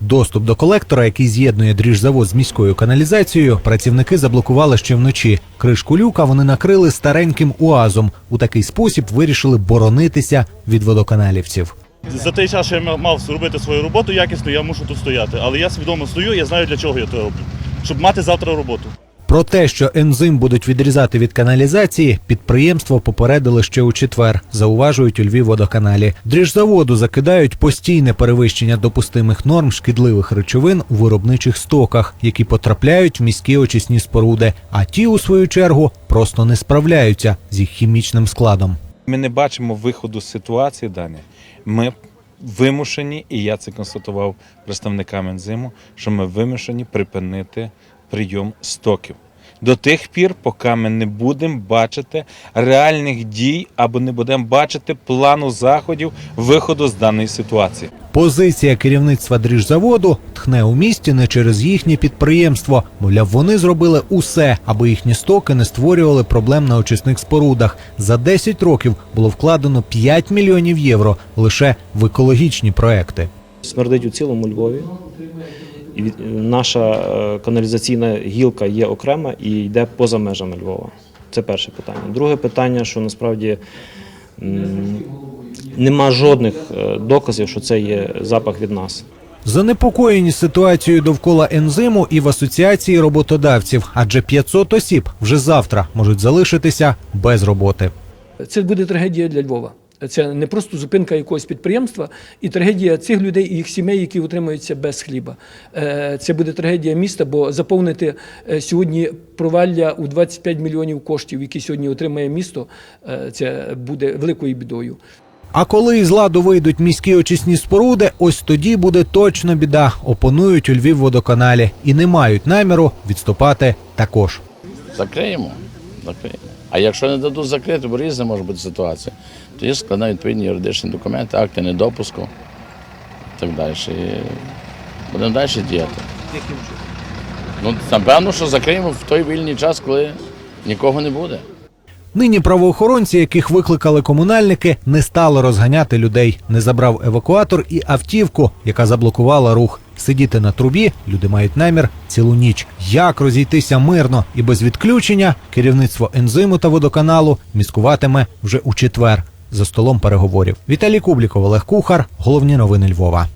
Доступ до колектора, який з'єднує дріжзавод з міською каналізацією, працівники заблокували ще вночі. Кришку люка вони накрили стареньким уазом. У такий спосіб вирішили боронитися від водоканалівців. За той час, що я мав зробити свою роботу якісно, я мушу тут стояти. Але я свідомо стою, я знаю для чого я це роблю. Щоб мати завтра роботу. Про те, що ензим будуть відрізати від каналізації, підприємство попередили ще у четвер, зауважують у Львівводоканалі. Дріжзаводу закидають постійне перевищення допустимих норм шкідливих речовин у виробничих стоках, які потрапляють в міські очисні споруди. А ті, у свою чергу, просто не справляються з їх хімічним складом. Ми не бачимо виходу з ситуації дані. Ми вимушені, і я це констатував представникам ензиму, що ми вимушені припинити прийом стоків. До тих пір, поки ми не будемо бачити реальних дій або не будемо бачити плану заходів виходу з даної ситуації. Позиція керівництва дріжзаводу тхне у місті не через їхнє підприємство. Мовляв, вони зробили усе, аби їхні стоки не створювали проблем на очисних спорудах. За 10 років було вкладено 5 мільйонів євро лише в екологічні проекти. Смердить у цілому Львові. І наша е, каналізаційна гілка є окрема і йде поза межами Львова. Це перше питання. Друге питання, що насправді нема жодних е, доказів, що це є запах від нас. Занепокоєні ситуацією довкола ензиму і в асоціації роботодавців, адже 500 осіб вже завтра можуть залишитися без роботи. Це буде трагедія для Львова. Це не просто зупинка якогось підприємства і трагедія цих людей і їх сімей, які утримуються без хліба. Е, Це буде трагедія міста, бо заповнити е, сьогодні провалля у 25 мільйонів коштів, які сьогодні отримає місто, е, це буде великою бідою. А коли із ладу вийдуть міські очисні споруди, ось тоді буде точно біда. Опонують у Львівводоканалі і не мають наміру відступати також. Закриємо. Закриємо. А якщо не дадуть закрити, бо різна може бути ситуація, тоді складають відповідні юридичні документи, акти недопуску і так далі. І будемо далі діяти. Ну, напевно, що закриємо в той вільний час, коли нікого не буде. Нині правоохоронці, яких викликали комунальники, не стали розганяти людей. Не забрав евакуатор і автівку, яка заблокувала рух. Сидіти на трубі люди мають намір цілу ніч. Як розійтися мирно і без відключення, керівництво ензиму та водоканалу міскуватиме вже у четвер за столом переговорів. Віталій Кубліков, Олег Кухар. Головні новини Львова.